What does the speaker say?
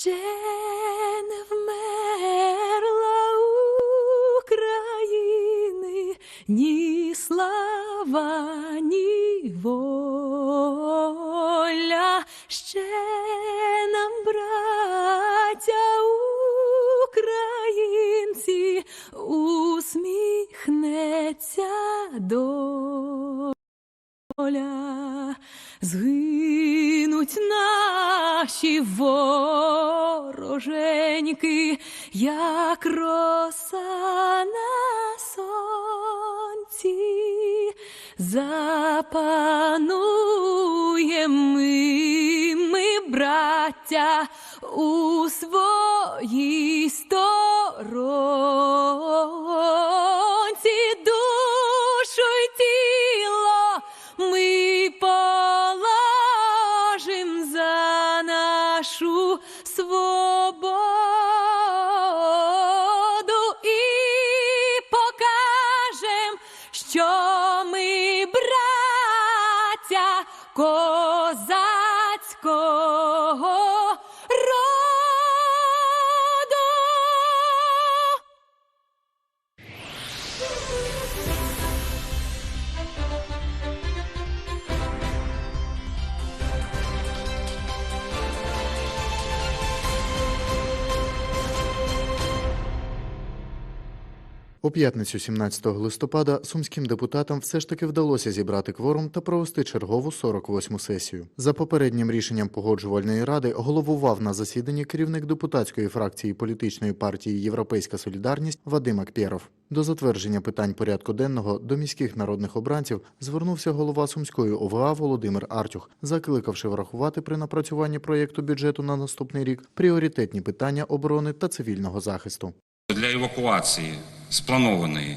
Ще не вмерла України ні слава, ні воля. Ще нам, браття українці, усміхнеться доля. Згинуть наші вороженьки, як роса на сонці, запануєм ми, ми, браття, у своїй сторонці, браття У п'ятницю 17 листопада сумським депутатам все ж таки вдалося зібрати кворум та провести чергову 48-му сесію. За попереднім рішенням погоджувальної ради головував на засіданні керівник депутатської фракції політичної партії Європейська Солідарність Вадим Акпєров. До затвердження питань порядку денного до міських народних обранців звернувся голова сумської ОВА Володимир Артюх, закликавши врахувати при напрацюванні проєкту бюджету на наступний рік пріоритетні питання оборони та цивільного захисту. Для евакуації спланованої